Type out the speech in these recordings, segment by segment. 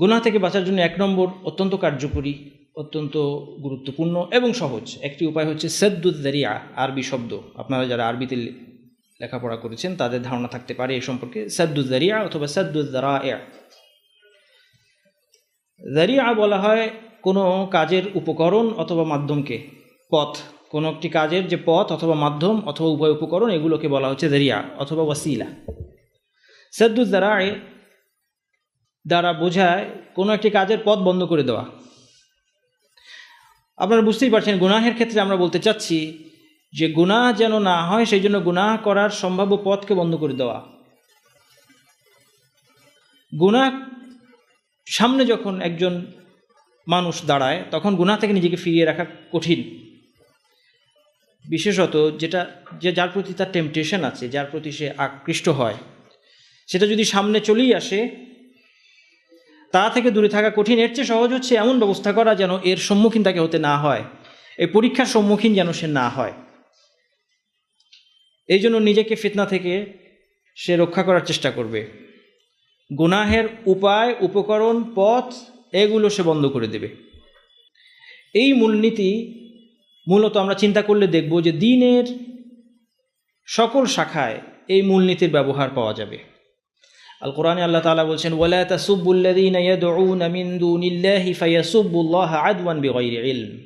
গুনাহ থেকে বাঁচার জন্য এক নম্বর অত্যন্ত কার্যকরী, অত্যন্ত গুরুত্বপূর্ণ এবং সহজ। একটি উপায় হচ্ছে সেদ্দুদ্দারিয়া আরবি শব্দ। আপনারা যারা আরবিতে লেখাপড়া করেছেন, তাদের ধারণা থাকতে পারে এ সম্পর্কে। সেদ্দুদ্দারিয়া অথবা সেদ্দুদ্দারা দারিয়া বলা হয় কোনো কাজের উপকরণ অথবা মাধ্যমকে। পথ। কোনো একটি কাজের যে পথ অথবা মাধ্যম অথবা উভয় উপকরণ, এগুলোকে বলা হচ্ছে দারিয়া অথবা ওয়াসিলা। সেদ্দুদ্দারায় দ্বারা বোঝায় কোনো একটি কাজের পথ বন্ধ করে দেওয়া। আপনারা বুঝতেই পারছেন গুনাহের ক্ষেত্রে আমরা বলতে চাচ্ছি যে গুনাহ যেন না হয়, সেই জন্য গুনাহ করার সম্ভাব্য পথকে বন্ধ করে দেওয়া। গুনাহ সামনে যখন একজন মানুষ দাঁড়ায়, তখন গুনাহ থেকে নিজেকে ফিরিয়ে রাখা কঠিন। বিশেষত যেটা, যে যার প্রতি তার টেম্পটেশন আছে, যার প্রতি সে আকৃষ্ট হয়, সেটা যদি সামনে চলেই আসে তা থেকে দূরে থাকা কঠিন, এর চেয়ে সহজ হচ্ছে এমন ব্যবস্থা করা যেন এর সম্মুখীন তাকে হতে না হয়। এই পরীক্ষার সম্মুখীন যেন সে না হয়। এই জন্য নিজেকে ফিতনা থেকে সে রক্ষা করার চেষ্টা করবে। গুনাহের উপায়, উপকরণ, পথ, এগুলো সে বন্ধ করে দেবে। এই মূলনীতি মূলত আমরা চিন্তা করলে দেখব যে দিনের সকল শাখায় এই মূলনীতির ব্যবহার পাওয়া যাবে। আল কোরআনে আল্লাহ তাআলা বলছেন, ওয়ালা ইলম।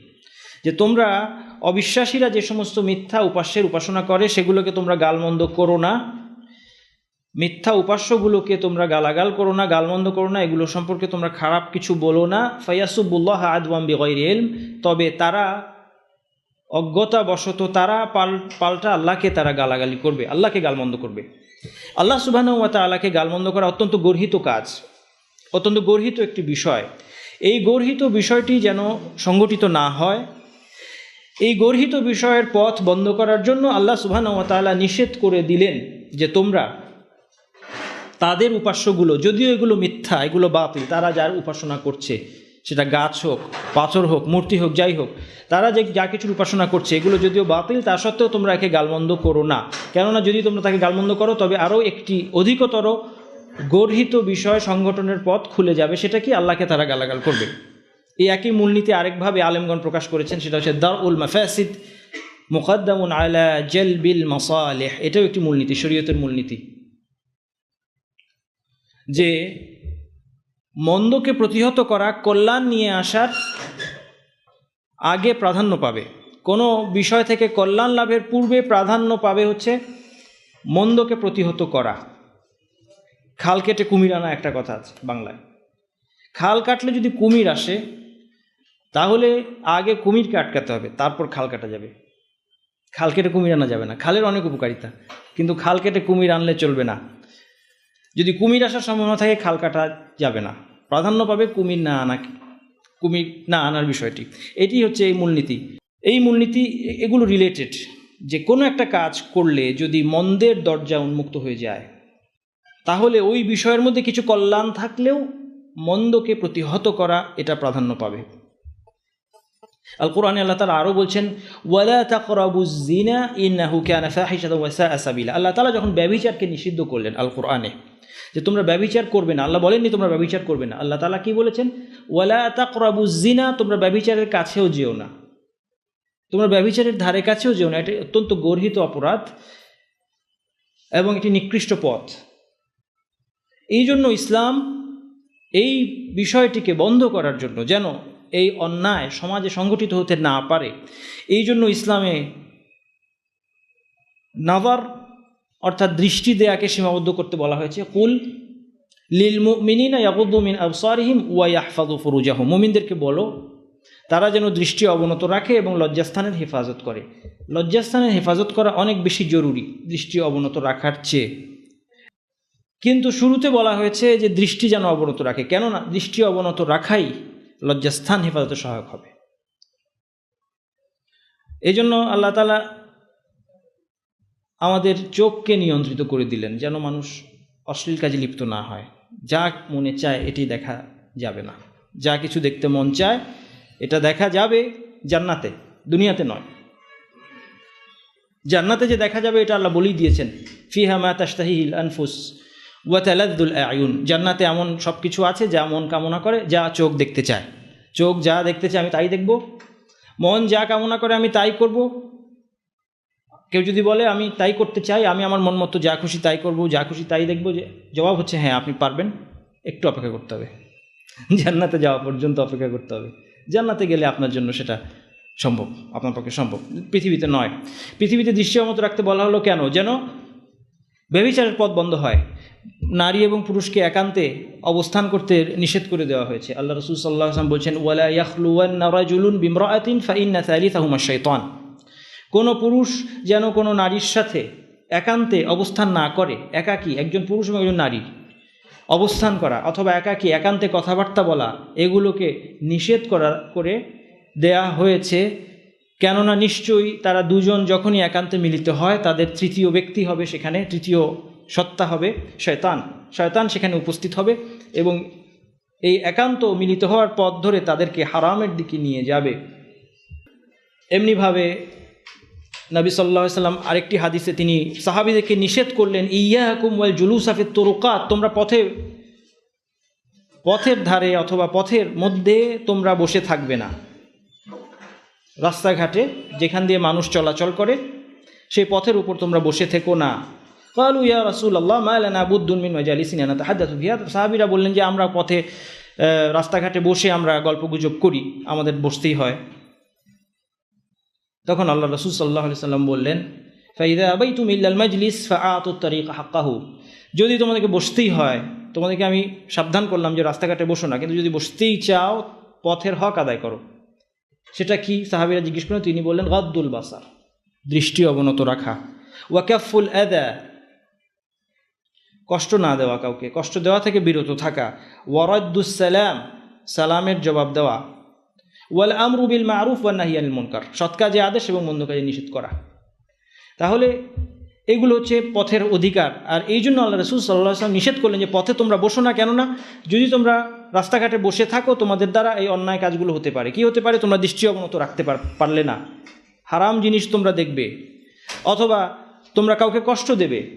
যে তোমরা অবিশ্বাসীরা যে সমস্ত মিথ্যা উপাস্যের উপাসনা করে, সেগুলোকে তোমরা গালমন্দ করো না। মিথ্যা উপাস্যগুলোকে তোমরা গালাগাল করো না, গালমন্দ করো না, এগুলো সম্পর্কে তোমরা খারাপ কিছু বলো না। ফায়াসুবুল্লাহ আদওয়াম বিগৈর এলম তবে তারা অজ্ঞতাবশত তারা পাল, পাল্টা আল্লাহকে তারা গালাগালি করবে, আল্লাহকে গালমন্দ করবে। আল্লাহ সুবাহ আল্লাহকে গালমন্দ করা অত্যন্ত গর্হিত কাজ, অত্যন্ত গর্হিত একটি বিষয়। এই গর্হিত বিষয়টি যেন সংগঠিত না হয়, এই গর্হিত বিষয়ের পথ বন্ধ করার জন্য আল্লাহ সুবাহ নিষেধ করে দিলেন যে তোমরা তাদের উপাস্যগুলো, যদিও এগুলো মিথ্যা, এগুলো বাতিল, তারা যার উপাসনা করছে সেটা গাছ হোক, পাথর হোক, মূর্তি হোক, যাই হোক, তারা যে যা কিছুর উপাসনা করছে, এগুলো যদিও বাতিল, তা সত্ত্বেও তোমরা একে গালমন্দ করো না। কেননা যদি তোমরা তাকে গালমন্দ করো, তবে আরও একটি অধিকতর গর্হিত বিষয় সংগঠনের পথ খুলে যাবে, সেটা কি আল্লাহকে তারা গালাগাল করবে? এই একই মূলনীতি আরেকভাবে আলেমগণ প্রকাশ করেছেন, সেটা হচ্ছে দার উল মাফাসিদ, মুকদ্দামুন আলা জেল বিল মসালেহ। এটাও একটি মূলনীতি, শরীয়তের মূলনীতি। যে মন্দকে প্রতিহত করা, কল্যাণ নিয়ে আসার আগে প্রাধান্য পাবে। কোনো বিষয় থেকে কল্যাণ লাভের পূর্বে প্রাধান্য পাবে হচ্ছে মন্দকে প্রতিহত করা। খাল কেটে কুমির আনা একটা কথা আছে বাংলায়। খাল কাটলে যদি কুমির আসে, তাহলে আগে কুমিরকে আটকাতে হবে, তারপর খাল কাটা যাবে। খাল কেটে কুমির আনা যাবে না। খালের অনেক উপকারিতা, কিন্তু খাল কেটে কুমির আনলে চলবে না। যদি কুমির আসার সম্ভাবনা থাকে, খাল কাটা যাবে না। প্রাধান্য পাবে কুমির না আনা কুমির না আনার বিষয়টি। এটি হচ্ছে এই মূলনীতি। এই মূলনীতি এগুলো রিলেটেড যে কোনো একটা কাজ করলে যদি মন্দের দরজা উন্মুক্ত হয়ে যায়, তাহলে ওই বিষয়ের মধ্যে কিছু কল্যাণ থাকলেও মন্দকে প্রতিহত করা এটা প্রাধান্য পাবে। আল কোরআনে আল্লাহ তালা আরও বলছেন, ওয়ালা তাকরাবুজ জিনা ইন্নাহু কানা ফাহিশাতাও ওয়া সাআ সাবিলা আল্লাহ তাআলা যখন ব্যভিচারকে নিষিদ্ধ করলেন আল কোরআনে যে তোমরা ব্যভিচার করবে না। আল্লাহ বলেননি তোমরা ব্যভিচার করবে না। আল্লাহ তালা কি বলেছেন? ওয়ালা তাকরাবুজ জিনা তোমরা ব্যভিচারের কাছেও যেও না। তোমরা ব্যবিচারের ধারে কাছেও যেও না। এটা অত্যন্ত গর্হিত অপরাধ এবং এটি নিকৃষ্ট পথ। এই জন্য ইসলাম এই বিষয়টিকে বন্ধ করার জন্য যেন এই অন্যায় সমাজে সংগঠিত হতে না পারে এই জন্য ইসলামে নাভার অর্থাৎ দৃষ্টি দেয়াকে সীমাবদ্ধ করতে বলা হয়েছে। কুল লিল মিনিনা ইয়াকুদ্দু মিন আবসারিহিম ওয়া ইয়াহফাজু ফুরুজাহুম মুমিনদেরকে বলো, তারা যেন দৃষ্টি অবনত রাখে এবং লজ্জাস্থানের হেফাজত করে। লজ্জাস্থানের হেফাজত করা অনেক বেশি জরুরি, দৃষ্টি অবনত রাখার চেয়ে। কিন্তু শুরুতে বলা হয়েছে যে দৃষ্টি যেন অবনত রাখে। কেননা দৃষ্টি অবনত রাখাই লজ্জাস্থান হেফাজতে সহায়ক হবে। এই জন্য আল্লাহ তালা আমাদের চোখকে নিয়ন্ত্রিত করে দিলেন, যেন মানুষ অশ্লীল কাজে লিপ্ত না হয়। যা মনে চায় এটি দেখা যাবে না। যা কিছু দেখতে মন চায়, এটা দেখা যাবে জান্নাতে, দুনিয়াতে নয়। জান্নাতে যে দেখা যাবে, এটা আল্লাহ বলেই দিয়েছেন, ফিহা মা তাস্তাহিল আনফুস ওয়াতালাদুল আয়ুন। জান্নাতে এমন সব কিছু আছে যা মন কামনা করে, যা চোখ দেখতে চায়। চোখ যা দেখতে চায়, আমি তাই দেখব। মন যা কামনা করে, আমি তাই করব। কেউ যদি বলে, আমি তাই করতে চাই, আমি আমার মন মতো যা খুশি তাই করব, যা খুশি তাই দেখব, যে জবাব হচ্ছে হ্যাঁ আপনি পারবেন, একটু অপেক্ষা করতে হবে। জান্নাতে যাওয়া পর্যন্ত অপেক্ষা করতে হবে। জান্নাতে গেলে আপনার জন্য সেটা সম্ভব, আপনার পক্ষে সম্ভব। পৃথিবীতে নয়। পৃথিবীতে দৃশ্যমত রাখতে বলা হলো কেন? যেন ব্যবিচারের পথ বন্ধ হয়। নারী এবং পুরুষকে একান্তে অবস্থান করতে নিষেধ করে দেওয়া হয়েছে। আল্লাহ রসুল সাল্লাহ আসলাম বলছেন, ওয়ালা নারাজুলুন বিমরাতিন ফাইন্না সালিসাহুমা শাইতান। কোনো পুরুষ যেন কোনো নারীর সাথে একান্তে অবস্থান না করে, একাকী, একজন পুরুষ এবং একজন নারী অবস্থান করা অথবা একাকী, একান্তে কথাবার্তা বলা, এগুলোকে নিষেধ করা করে দেয়া হয়েছে। কেননা নিশ্চয়ই তারা দুজন যখনই একান্তে মিলিত হয়, তাদের তৃতীয় ব্যক্তি হবে সেখানে, তৃতীয় সত্তা হবে শয়তান। শয়তান সেখানে উপস্থিত হবে এবং এই একান্ত মিলিত হওয়ার পথ ধরে তাদেরকে হারামের দিকে নিয়ে যাবে। এমনিভাবে নবী সাল্লাহ সাল্লাম আরেকটি হাদিসে তিনি সাহাবিদেরকে নিষেধ করলেন ইয়া হুকুম ওয়াল জুলুস আফির তরুকাত তোমরা পথে, পথের ধারে অথবা পথের মধ্যে তোমরা বসে থাকবে না। রাস্তাঘাটে যেখান দিয়ে মানুষ চলাচল করে সেই পথের উপর তোমরা বসে থেকো না। কালু ইয়া রাসুল আল্লাহ মায়ালানা বুদ্দুন মিন মাজালিসিনা তাহাদ্দাতু ফিহা সাহাবীরা বললেন যে, আমরা পথে রাস্তাঘাটে বসে আমরা গল্পগুজব করি, আমাদের বসতেই হয়। তখন আল্লাহ রসুল সাল্লাহ আলি সাল্লাম বললেন, ফাইদা আবাই তুমি ইল্লাল মাজলিস ফাআত তরিক হাক্কাহু। যদি তোমাদেরকে বসতেই হয়, তোমাদেরকে আমি সাবধান করলাম যে রাস্তাঘাটে বসো না, কিন্তু যদি বসতেই চাও, পথের হক আদায় করো। সেটা কি? সাহাবিরা জিজ্ঞেস করেন তিনি বললেন, গদ্দুল বাসার, দৃষ্টি অবনত রাখা। ওয়াকাফুল আদা, কষ্ট না দেওয়া কাউকে, কষ্ট দেওয়া থেকে বিরত থাকা। ওয়ারদ্দুস সালাম, সালামের জবাব দেওয়া। ওয়াল আমরু বিল মারুফ ওয়ান নাহিয়ানিল মুনকার। সৎ কাজে আদেশ এবং মন্দ কাজে নিষেধ করা। তাহলে এগুলো হচ্ছে পথের অধিকার। আর এই জন্য আল্লাহ রসুল সাল্লাহ আসলাম নিষেধ করলেন যে পথে তোমরা বসো না কেননা যদি তোমরা রাস্তাঘাটে বসে থাকো, তোমাদের দ্বারা এই অন্যায় কাজগুলো হতে পারে। কি হতে পারে? তোমরা দৃষ্টি অবনত রাখতে পার পারলে না। হারাম জিনিস তোমরা দেখবে। অথবা তোমরা কাউকে কষ্ট দেবে।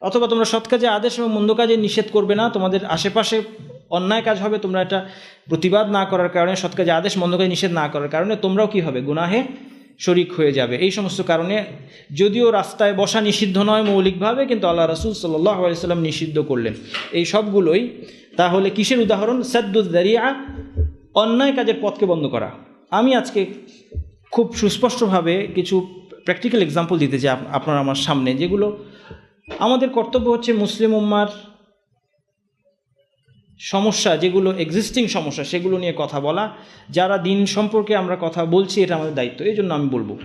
অথবা তোমরা সৎ কাজে আদেশ এবং মন্দ কাজে নিষেধ করবে না। তোমাদের আশেপাশে অন্যায় কাজ হবে, তোমরা এটা প্রতিবাদ না করার কারণে সৎ কাজে আদেশ মন্দ কাজে নিষেধ না করার কারণে তোমরাও কি হবে? গুনাহে শরিক হয়ে যাবে। এই সমস্ত কারণে যদিও রাস্তায় বসা নিষিদ্ধ নয় মৌলিকভাবে, কিন্তু আল্লাহ রসুল সাল্লাহ আলাইসাল্লাম নিষিদ্ধ করলেন। এই সবগুলোই তাহলে কিসের উদাহরণ? সাদ্দুদ্দারিয়া অন্যায় কাজের পথকে বন্ধ করা। আমি আজকে খুব সুস্পষ্টভাবে কিছু প্র্যাকটিক্যাল এক্সাম্পল দিতে চাই আপনার আমার সামনে, যেগুলো আমাদের কর্তব্য হচ্ছে মুসলিম উম্মার সমস্যা, যেগুলো এক্সিস্টিং সমস্যা, সেগুলো নিয়ে কথা বলা। যারা দিন সম্পর্কে আমরা কথা বলছি, এটা আমাদের দায়িত্ব, এই জন্য আমি বলব।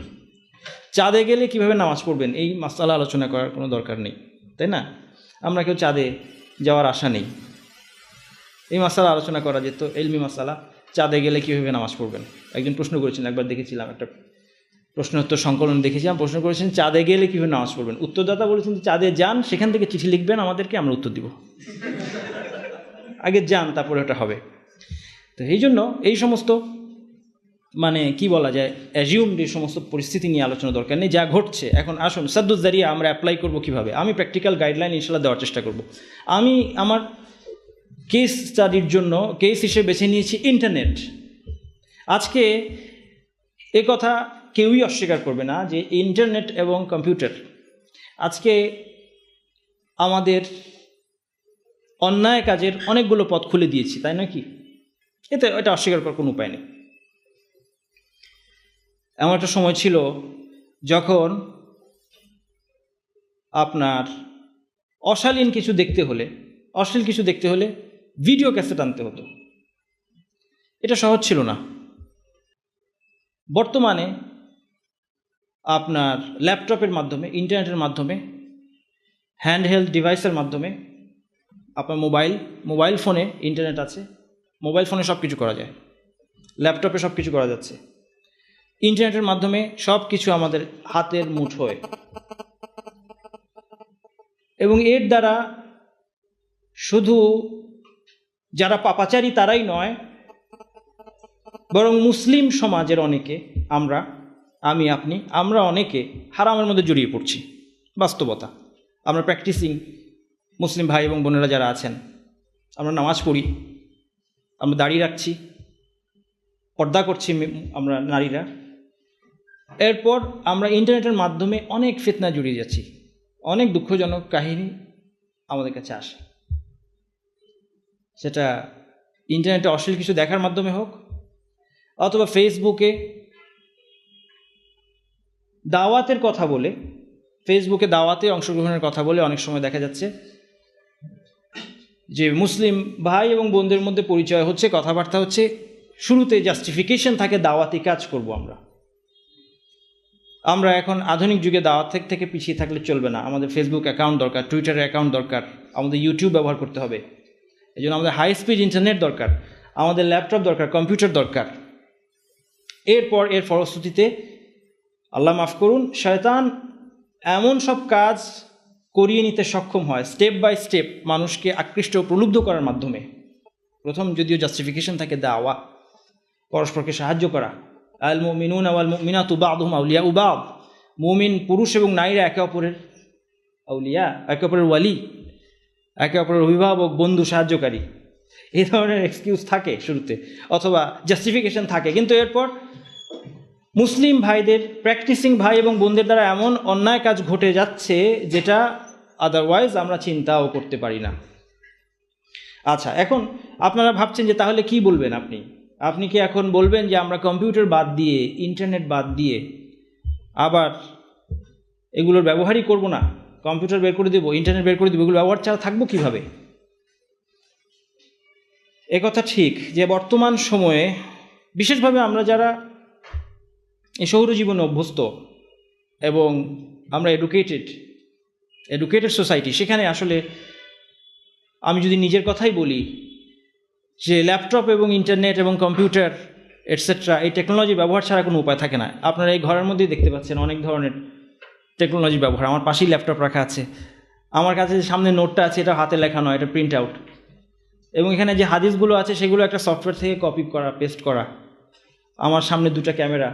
চাঁদে গেলে কীভাবে নামাজ পড়বেন? এই মাসালা আলোচনা করার কোনো দরকার নেই, তাই না? আমরা কেউ চাঁদে যাওয়ার আশা নেই। এই মাসালা আলোচনা করা যেত, এলমি মাসালা, চাঁদে গেলে কীভাবে নামাজ পড়বেন? একজন প্রশ্ন করেছেন একবার দেখেছিলাম একটা প্রশ্নোত্তর সংকলন দেখেছিলাম, প্রশ্ন করেছেন, চাঁদে গেলে কীভাবে নামাজ পড়বেন? উত্তরদাতা বলেছেন চাঁদে যান, সেখান থেকে চিঠি লিখবেন, আমাদেরকে আমরা উত্তর দিব। আগে যান, তারপরে ওটা হবে। তো এই জন্য এই সমস্ত মানে কি বলা যায় অ্যাজিউমড এই সমস্ত পরিস্থিতি নিয়ে আলোচনা দরকার নেই, যা ঘটছে। এখন আসুন সাদ্দুজারিয়া আমরা অ্যাপ্লাই করব কীভাবে? আমি প্র্যাকটিক্যাল গাইডলাইন ইনশাল্লাহ দেওয়ার চেষ্টা করব। আমি আমার কেস স্টাডির জন্য কেস হিসেবে বেছে নিয়েছি ইন্টারনেট আজকে এ কথা কেউই অস্বীকার করবে না যে ইন্টারনেট এবং কম্পিউটার আজকে আমাদের অন্যায় কাজের অনেকগুলো পথ খুলে দিয়েছি, তাই নাকি এতে এটা অস্বীকার করার কোনো উপায় নেই। এমন একটা সময় ছিল যখন আপনার অশালীন কিছু দেখতে হলে, অশ্লীল কিছু দেখতে হলে ভিডিও ক্যাসেট আনতে হতো। এটা সহজ ছিল না। বর্তমানে আপনার ল্যাপটপের মাধ্যমে, ইন্টারনেটের মাধ্যমে, হ্যান্ডহেল্ড ডিভাইসের মাধ্যমে আপনার মোবাইল মোবাইল ফোনে ইন্টারনেট আছে, মোবাইল ফোনে সব কিছু করা যায় ল্যাপটপে সব কিছু করা যাচ্ছে। ইন্টারনেটের মাধ্যমে সব কিছু আমাদের হাতের মুঠোয়। এবং এর দ্বারা শুধু যারা পাপাচারী তারাই নয়, বরং মুসলিম সমাজের অনেকে, আমরা, আমি, আপনি, আমরা অনেকে হারামের মধ্যে জড়িয়ে পড়ছি। বাস্তবতা। আমরা প্র্যাকটিসিং মুসলিম ভাই এবং বোনেরা যারা আছেন, আমরা নামাজ পড়ি, আমরা দাঁড়িয়ে রাখছি, পর্দা করছি আমরা নারীরা। এরপর আমরা ইন্টারনেটের মাধ্যমে অনেক ফিতনা জড়িয়ে যাচ্ছি, অনেক দুঃখজনক কাহিনী আমাদের কাছে আসে। সেটা ইন্টারনেটে অশ্লীল কিছু দেখার মাধ্যমে হোক, অথবা ফেসবুকে দাওয়াতের কথা বলে ফেসবুকে দাওয়াতে অংশগ্রহণের কথা বলে অনেক সময় দেখা যাচ্ছে যে মুসলিম ভাই এবং বোনদের মধ্যে পরিচয় হচ্ছে, কথাবার্তা হচ্ছে, শুরুতে জাস্টিফিকেশন থাকে, দাওয়াতি কাজ করব আমরা। আমরা এখন আধুনিক যুগে দাওয়াত থেকে পিছিয়ে থাকলে চলবে না। আমাদের ফেসবুক অ্যাকাউন্ট দরকার টুইটারের অ্যাকাউন্ট দরকার, আমাদের ইউটিউব ব্যবহার করতে হবে। এই জন্য আমাদের হাই স্পিড ইন্টারনেট দরকার, আমাদের ল্যাপটপ দরকার কম্পিউটার দরকার। এরপর এর ফলশ্রুতিতে আল্লাহ মাফ করুন, শয়তান এমন সব কাজ করিয়ে নিতে সক্ষম হয় স্টেপ বাই স্টেপ মানুষকে আকৃষ্ট ও প্রলুব্ধ করার মাধ্যমে। প্রথম যদিও জাস্টিফিকেশন থাকে দাওয়া, পরস্পরকে সাহায্য করা। আল মিনুন আওয়াল মিনাতু বাদহুম আউলিয়া উবাদ মুমিন, পুরুষ এবং নারীরা একে অপরের আউলিয়া, একে অপরের ওয়ালি, একে অপরের অভিভাবক, বন্ধু, সাহায্যকারী। এই ধরনের এক্সকিউজ থাকে শুরুতে, অথবা জাস্টিফিকেশন থাকে। কিন্তু এরপর মুসলিম ভাইদের প্র্যাকটিসিং ভাই এবং বোনদের দ্বারা এমন অন্যায় কাজ ঘটে যাচ্ছে যেটা আদারওয়াইজ আমরা চিন্তাও করতে পারি না। আচ্ছা এখন আপনারা ভাবছেন যে তাহলে কি বলবেন আপনি? আপনি কি এখন বলবেন যে আমরা কম্পিউটার বাদ দিয়ে ইন্টারনেট বাদ দিয়ে আবার এগুলোর ব্যবহারই করব না? কম্পিউটার বের করে দেবো ইন্টারনেট বের করে দেবো, এগুলো ব্যবহার ছাড়া থাকব কীভাবে? কথা ঠিক যে বর্তমান সময়ে, বিশেষভাবে আমরা যারা এই সৌর জীবনে অভ্যস্ত এবং আমরা এডুকেটেড এডুকেটেড সোসাইটি সেখানে আসলে আমি যদি নিজের কথাই বলি যে ল্যাপটপ এবং ইন্টারনেট এবং কম্পিউটার এটসেট্রা এই টেকনোলজি ব্যবহার ছাড়া কোনো উপায় থাকে না। আপনারা এই ঘরের মধ্যেই দেখতে পাচ্ছেন অনেক ধরনের টেকনোলজি ব্যবহার। আমার পাশেই ল্যাপটপ রাখা আছে। আমার কাছে যে সামনে নোটটা আছে, এটা হাতে লেখা নয়, এটা প্রিন্ট আউট এবং এখানে যে হাদিসগুলো আছে, সেগুলো একটা সফটওয়্যার থেকে কপি করা পেস্ট করা। আমার সামনে দুটো ক্যামেরা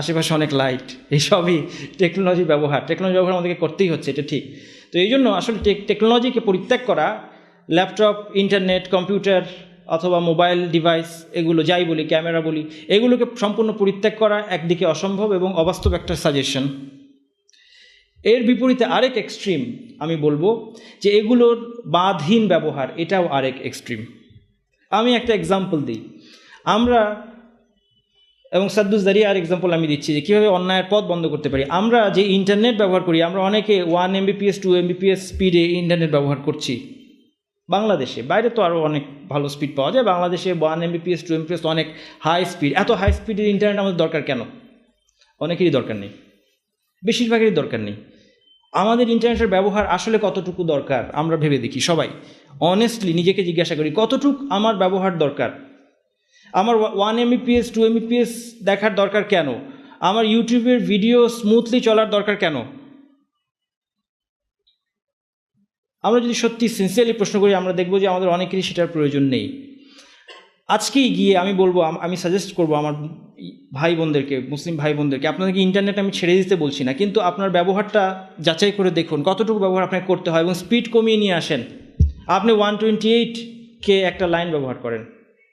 আশেপাশে অনেক লাইট এইসবই টেকনোলজি ব্যবহার। টেকনোলজি ব্যবহার আমাদেরকে করতেই হচ্ছে, এটা ঠিক। তো এই জন্য আসলে টেকনোলজিকে পরিত্যাগ করা ল্যাপটপ ইন্টারনেট কম্পিউটার অথবা মোবাইল ডিভাইস এগুলো যাই বলি ক্যামেরা বলি, এগুলোকে সম্পূর্ণ পরিত্যাগ করা একদিকে অসম্ভব এবং অবাস্তব একটা সাজেশন এর বিপরীতে আরেক এক্সট্রিম আমি বলব, যে এগুলোর বাঁধহীন ব্যবহার, এটাও আরেক এক্সট্রিম আমি একটা এক্সাম্পল দিই। আমরা এবং সাদ্দুস দাঁড়িয়ে আর এক্সাম্পল আমি দিচ্ছি যে কীভাবে অন্যায়ের পথ বন্ধ করতে পারি। আমরা যে ইন্টারনেট ব্যবহার করি, আমরা অনেকে ওয়ান এমবিপিএস টু এমবিপিএস স্পিডে ইন্টারনেট ব্যবহার করছি। বাংলাদেশে, বাইরে তো আরও অনেক ভালো স্পিড পাওয়া যায়। বাংলাদেশে ওয়ান এমবিপিএস টু এমবিপিএস অনেক হাই স্পিড এত হাই স্পিডের ইন্টারনেট আমাদের দরকার কেন? অনেকেরই দরকার নেই। বেশিরভাগেরই দরকার নেই। আমাদের ইন্টারনেটের ব্যবহার আসলে কতটুকু দরকার? আমরা ভেবে দেখি সবাই। অনেস্টলি নিজেকে জিজ্ঞাসা করি, কতটুকু আমার ব্যবহার দরকার? আমার ওয়ান এমবিপিএস টু এমবিপিএস দেখার দরকার কেন? আমার ইউটিউবের ভিডিও স্মুথলি চলার দরকার কেন? আমরা যদি সত্যি সিনসিয়ারলি প্রশ্ন করি, আমরা দেখব যে আমাদের অনেকেরই সেটার প্রয়োজন নেই। আজকেই গিয়ে আমি বলব, আমি সাজেস্ট করব আমার ভাই বোনদেরকে মুসলিম ভাই বোনদেরকে আপনাদেরকে ইন্টারনেট আমি ছেড়ে দিতে বলছি না, কিন্তু আপনার ব্যবহারটা যাচাই করে দেখুন, কতটুকু ব্যবহার আপনাকে করতে হয় এবং স্পিড কমিয়ে নিয়ে আসেন। আপনি ওয়ান টোয়েন্টি এইটকে একটা লাইন ব্যবহার করেন।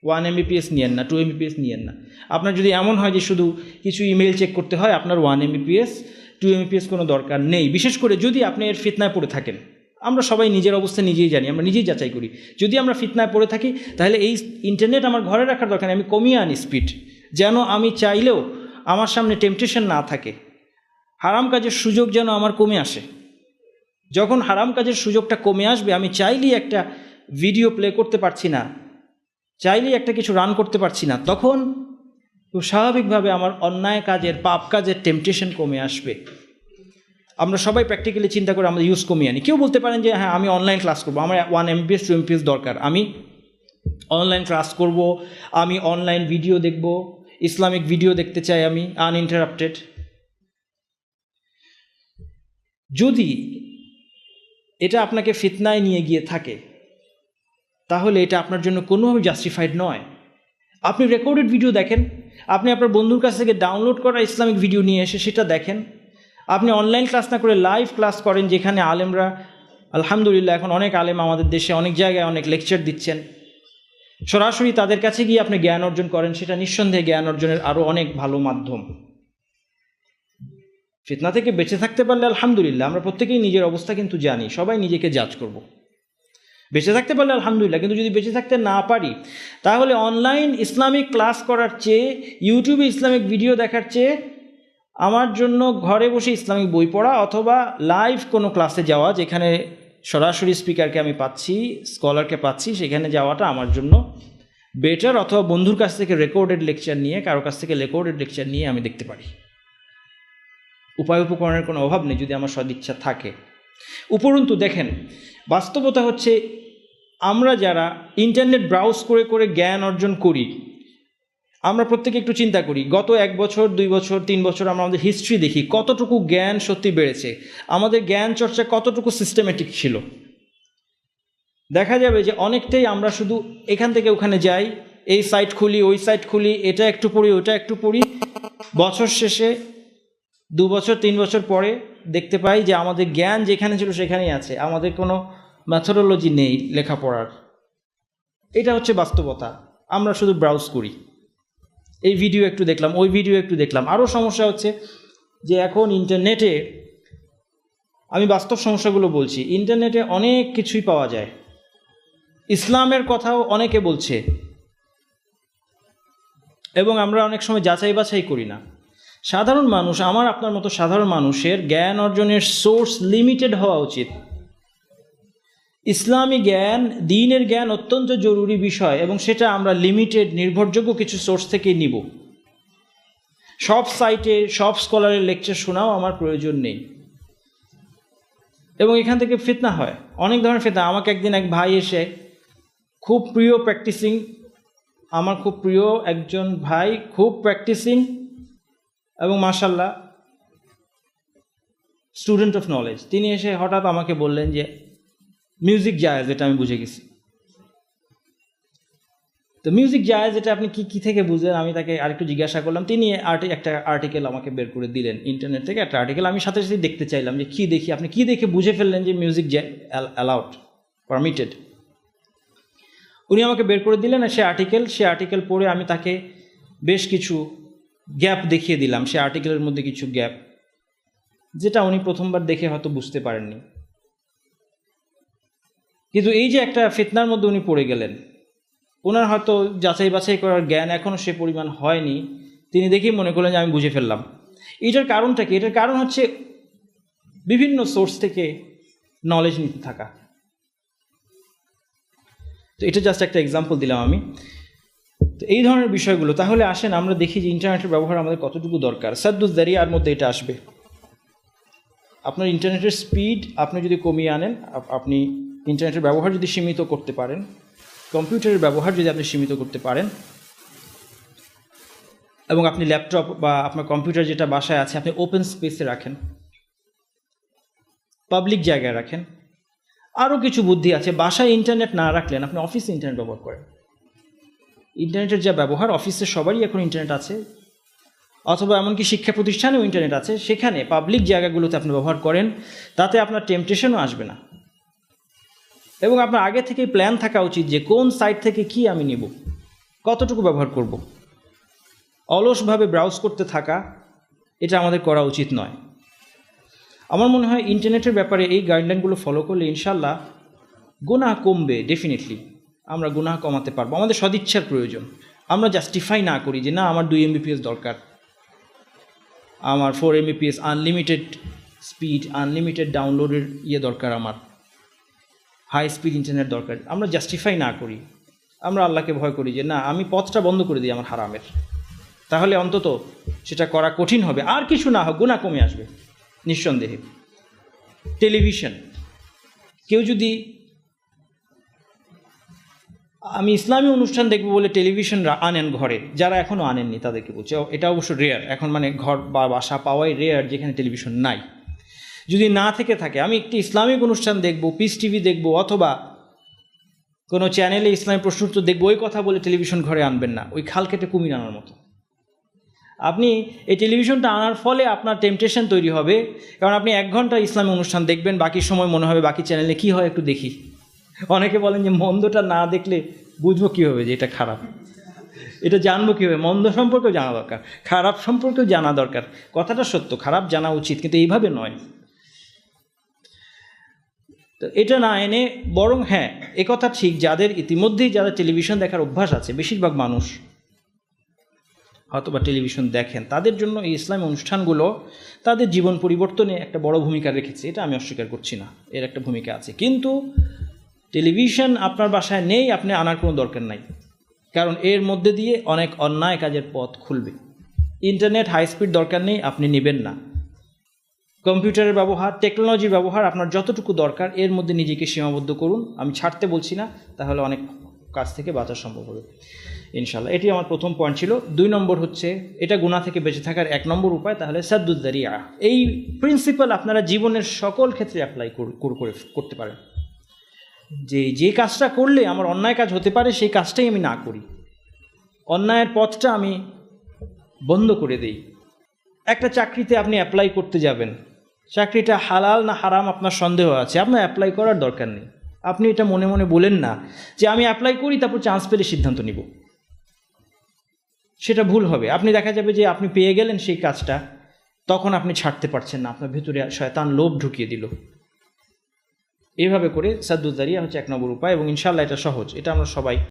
ওয়ান এমবিপিএস নিয়েন না টু এমবিপিএস নিয়েন না। আপনার যদি এমন হয় যে শুধু কিছু ইমেল চেক করতে হয়, আপনার ওয়ান এমবিপিএস টু এমবিপিএস কোনো দরকার নেই। বিশেষ করে যদি আপনি এর ফিতনায় পড়ে থাকেন। আমরা সবাই নিজের অবস্থা নিজেই জানি, আমরা নিজেই যাচাই করি। যদি আমরা ফিতনায় পড়ে থাকি, তাহলে এই ইন্টারনেট আমার ঘরে রাখার দরকার আমি কমিয়ে আনি স্পিড যেন আমি চাইলেও আমার সামনে টেম্পটেশন না থাকে। হারাম কাজের সুযোগ যেন আমার কমে আসে। যখন হারাম কাজের সুযোগটা কমে আসবে, আমি চাইলেই একটা ভিডিও প্লে করতে পারছি না। চাইলেই একটা কিছু রান করতে পারছি না। তখন স্বাভাবিকভাবে আমার অন্যায় কাজের, পাপ কাজের টেম্পটেশন কমে আসবে। আমরা সবাই প্র্যাকটিক্যালি চিন্তা করে আমাদের ইউজ কমিয়ে আনি। কেউ বলতে পারেন যে হ্যাঁ আমি অনলাইন ক্লাস করব। আমার ওয়ান এমপিএস টু এমপিএস দরকার। আমি অনলাইন ক্লাস করব, আমি অনলাইন ভিডিও দেখব, ইসলামিক ভিডিও দেখতে চাই আমি আনইন্টারাপ্টেড যদি এটা আপনাকে ফিতনায় নিয়ে গিয়ে থাকে তাহলে এটা আপনার জন্য কোনোভাবে জাস্টিফাইড নয়। আপনি রেকর্ডেড ভিডিও দেখেন, আপনি আপনার বন্ধুর কাছ থেকে ডাউনলোড করা ইসলামিক ভিডিও নিয়ে এসে সেটা দেখেন। আপনি অনলাইন ক্লাস না করে লাইভ ক্লাস করেন যেখানে আলেমরা, আলহামদুলিল্লাহ এখন অনেক আলেম আমাদের দেশে অনেক জায়গায় অনেক লেকচার দিচ্ছেন। সরাসরি তাদের কাছে গিয়ে আপনি জ্ঞান অর্জন করেন, সেটা নিঃসন্দেহে জ্ঞান অর্জনের আরও অনেক ভালো মাধ্যম। ফিতনা থেকে বেঁচে থাকতে পারলে আলহামদুলিল্লাহ, আমরা প্রত্যেকেই নিজের অবস্থা কিন্তু জানি, সবাই নিজেকে জাজ করব। বেঁচে থাকতে পারলে আলহামদুলিল্লাহ, কিন্তু যদি বেঁচে থাকতে না পারি, তাহলে অনলাইন ইসলামিক ক্লাস করার চেয়ে ইউটিউবে ইসলামিক ভিডিও দেখার চেয়ে, আমার জন্য ঘরে বসে ইসলামিক বই পড়া অথবা লাইভ কোনো ক্লাসে যাওয়া, যেখানে সরাসরি স্পিকারকে আমি পাচ্ছি স্কলারকে পাচ্ছি, সেখানে যাওয়াটা আমার জন্য বেটার অথবা বন্ধুর কাছ থেকে রেকর্ডেড লেকচার নিয়ে, কারও কাছ থেকে রেকর্ডেড লেকচার নিয়ে আমি দেখতে পারি। উপায় উপকরণের কোনো অভাব নেই যদি আমার সদিচ্ছা থাকে। উপরন্তু দেখেন, বাস্তবতা হচ্ছে আমরা যারা ইন্টারনেট ব্রাউজ করে করে জ্ঞান অর্জন করি, আমরা প্রত্যেকে একটু চিন্তা করি, গত এক বছর, দুই বছর, তিন বছর আমরা আমাদের হিস্ট্রি দেখি, কতটুকু জ্ঞান সত্যি বেড়েছে, আমাদের জ্ঞান চর্চা কতটুকু সিস্টেমেটিক ছিল। দেখা যাবে যে অনেকটাই আমরা শুধু এখান থেকে ওখানে যাই, এই সাইট খুলি, ওই সাইট খুলি, এটা একটু পড়ি, ওটা একটু পড়ি, বছর শেষে, দু বছর, তিন বছর পরে দেখতে পাই যে আমাদের জ্ঞান যেখানে ছিল সেখানেই আছে, আমাদের কোনো ম্যাথোডোলজি নেই লেখাপড়ার। এটা হচ্ছে বাস্তবতা। আমরা শুধু ব্রাউজ করি। এই ভিডিও একটু দেখলাম, ওই ভিডিও একটু দেখলাম। আরও সমস্যা হচ্ছে যে এখন ইন্টারনেটে আমি বাস্তব সমস্যাগুলো বলছি। ইন্টারনেটে অনেক কিছুই পাওয়া যায়। ইসলামের কথাও অনেকে বলছে। এবং আমরা অনেক সময় যাচাই বাছাই করি না। সাধারণ মানুষ, আমার আপনার মতো সাধারণ মানুষের জ্ঞান অর্জনের সোর্স লিমিটেড হওয়া উচিত। ইসলামী জ্ঞান, দিনের জ্ঞান অত্যন্ত জরুরি বিষয় এবং সেটা আমরা লিমিটেড নির্ভরযোগ্য কিছু সোর্স থেকে নিব। সব সাইটে সব স্কলারের লেকচার শোনাও আমার প্রয়োজন নেই। এবং এখান থেকে ফিতনা হয়। অনেক ধরনের ফিতনা। আমাকে একদিন এক ভাই এসে খুব প্রিয় প্র্যাকটিসিং আমার খুব প্রিয় একজন ভাই খুব প্র্যাকটিসিং এবং মার্শাল্লাহ স্টুডেন্ট অফ নলেজ তিনি এসে হঠাৎ আমাকে বললেন যে মিউজিক জায়েজ এটা আমি বুঝে গেছি। তো মিউজিক জায়েজ এটা আপনি কি কি থেকে বুঝলেন? আমি তাকে আরেকটু জিজ্ঞাসা করলাম। তিনি আর্টি, একটা আর্টিকেল আমাকে বের করে দিলেন ইন্টারনেট থেকে। একটা আর্টিকেল আমি সাথে সাথে দেখতে চাইলাম যে কী দেখি, আপনি কী দেখে বুঝে ফেললেন যে মিউজিক অ্যালাউড পারমিটেড উনি আমাকে বের করে দিলেন সে আর্টিকেল সে আর্টিকেল পড়ে আমি তাকে বেশ কিছু গ্যাপ দেখিয়ে দিলাম। সে আর্টিকেলের মধ্যে কিছু গ্যাপ যেটা উনি প্রথমবার দেখে হয়তো বুঝতে পারেননি। কিন্তু এই যে একটা ফিতনার মধ্যে উনি পড়ে গেলেন ওনার হয়তো যাচাই বাছাই করার জ্ঞান এখনও সে পরিমাণ হয়নি। তিনি দেখেই মনে করলেন যে আমি বুঝে ফেললাম। এটার কারণটা কি? এটার কারণ হচ্ছে বিভিন্ন সোর্স থেকে নলেজ নিতে থাকা। তো এটা জাস্ট একটা এক্সাম্পল দিলাম আমি। তো এই ধরনের বিষয়গুলো, তাহলে আসেন আমরা দেখি যে ইন্টারনেটের ব্যবহার আমাদের কতটুকু দরকার। সাদ্দুস দারিয়ার মধ্যে এটা আসবে। আপনার ইন্টারনেটের স্পিড আপনি যদি কমিয়ে আনেন আপনি ইন্টারনেটের ব্যবহার যদি সীমিত করতে পারেন, কম্পিউটারের ব্যবহার যদি আপনি সীমিত করতে পারেন, এবং আপনি ল্যাপটপ বা আপনার কম্পিউটার যেটা বাসায় আছে, আপনি ওপেন স্পেসে রাখেন, পাবলিক জায়গায় রাখেন, আরও কিছু বুদ্ধি আছে, বাসায় ইন্টারনেট না রাখলেন, আপনি অফিসে ইন্টারনেট ব্যবহার করেন। ইন্টারনেটের যা ব্যবহার, অফিসে সবারই এখন ইন্টারনেট আছে, অথবা এমনকি শিক্ষা প্রতিষ্ঠানেও ইন্টারনেট আছে, সেখানে পাবলিক জায়গাগুলোতে আপনি ব্যবহার করেন, তাতে আপনার টেম্পটেশনও আসবে না। এবং আপনার আগে থেকেই প্ল্যান থাকা উচিত যে কোন সাইট থেকে কি আমি নিব। কতটুকু ব্যবহার করব। অলসভাবে ব্রাউজ করতে থাকা, এটা আমাদের করা উচিত নয়। আমার মনে হয় ইন্টারনেটের ব্যাপারে এই গাইডলাইনগুলো ফলো করলে ইনশাল্লাহ গুনাহ কমবে ডেফিনেটলি আমরা গুনাহ কমাতে পারব। আমাদের সদিচ্ছার প্রয়োজন। আমরা জাস্টিফাই না করি যে না, আমার দুই এমবিপিএস দরকার। আমার four Mbps unlimited speed unlimited ডাউনলোডের ইয়ে দরকার আমার। হাই স্পিড ইন্টারনেট দরকার। আমরা জাস্টিফাই না করি। আমরা আল্লাহকে ভয় করি যে, না, আমি পথটা বন্ধ করে দিই আমার হারামের। তাহলে অন্তত সেটা করা কঠিন হবে। আর কিছু না হোক গুণা কমে আসবে। নিঃসন্দেহে। টেলিভিশন। কেউ যদি আমি ইসলামী অনুষ্ঠান দেখব বলে টেলিভিশন আনেন ঘরে, যারা এখনও আনেননি তাদেরকে বলছে। এটা অবশ্য রেয়ার এখন মানে ঘর বা বাসা পাওয়াই রেয়ার যেখানে টেলিভিশন নাই। যদি না থেকে থাকে, আমি একটি ইসলামিক অনুষ্ঠান দেখব পিস টিভি দেখব, অথবা কোনো চ্যানেলে ইসলামী প্রশ্ন উত্তর দেখব, ওই কথা বলে টেলিভিশন ঘরে আনবেন না, ওই খাল কেটে কুমির আনার মতো। আপনি এই টেলিভিশনটা আনার ফলে আপনার টেম্পটেশন তৈরি হবে, কারণ আপনি এক ঘণ্টা ইসলামী অনুষ্ঠান দেখবেন, বাকি সময় মনে হবে বাকি চ্যানেলে কী হয় একটু দেখি। অনেকে বলেন যে মন্দটা না দেখলে বুঝব কীভাবে যে এটা খারাপ। এটা জানব কীভাবে? মন্দ সম্পর্কেও জানা দরকার, খারাপ সম্পর্কেও জানা দরকার। কথাটা সত্য, খারাপ জানা উচিত, কিন্তু এইভাবে নয়। তো এটা না এনে বরং হ্যাঁ একথা ঠিক, যাদের ইতিমধ্যেই যারা টেলিভিশন দেখার অভ্যাস আছে, বেশিরভাগ মানুষ হয়তো বা টেলিভিশন দেখেন, তাদের জন্য এই ইসলামী অনুষ্ঠানগুলো তাদের জীবন পরিবর্তনে একটা বড় ভূমিকা রেখেছে, এটা আমি অস্বীকার করছি না, এর একটা ভূমিকা আছে। কিন্তু টেলিভিশন আপনার বাসায় নেই, আপনি আনার কোনো দরকার নাই, কারণ এর মধ্যে দিয়ে অনেক অন্যায় কাজের পথ খুলবে। ইন্টারনেট হাই স্পিড দরকার নেই, আপনি নেবেন না। কম্পিউটারের ব্যবহার, টেকনোলজির ব্যবহার আপনার যতটুকু দরকার, এর মধ্যে নিজেকে সীমাবদ্ধ করুন। আমি ছাড়তে বলছি না, তাহলে অনেক কাজ থেকে বাঁচা সম্ভব হবে। ইনশাল্লাহ এটি আমার প্রথম পয়েন্ট ছিল। দুই নম্বর হচ্ছে, এটা গুণা থেকে বেঁচে থাকার এক নম্বর উপায়, তাহলে সাদ্দুদ্দারিয়া। এই প্রিন্সিপাল আপনারা জীবনের সকল ক্ষেত্রে অ্যাপ্লাই করে করতে পারেন। যে যে কাজটা করলে আমার অন্যায় কাজ হতে পারে, সেই কাজটাই আমি না করি। অন্যায়ের পথটা আমি বন্ধ করে দেই। একটা চাকরিতে আপনি অ্যাপ্লাই করতে যাবেন। চাকরিটা হালাল না হারাম আপনার সন্দেহ আছে? আপনার অ্যাপ্লাই করার দরকার নেই। আপনি এটা মনে মনে বলেন না যে আমি অ্যাপ্লাই করি, তারপর চান্স পেলে সিদ্ধান্ত নিব। সেটা ভুল হবে। আপনি দেখা যাবে যে আপনি পেয়ে গেলেন সেই কাজটা, তখন আপনি ছাড়তে পারছেন না। আপনার ভেতরে শয়তান লোভ ঢুকিয়ে দিল। এইভাবে করে সাদ্দুদ্দারিয়া হচ্ছে এক নম্বর উপায় এবং ইনশাল্লাহ এটা সহজ। এটা আমরা সবাই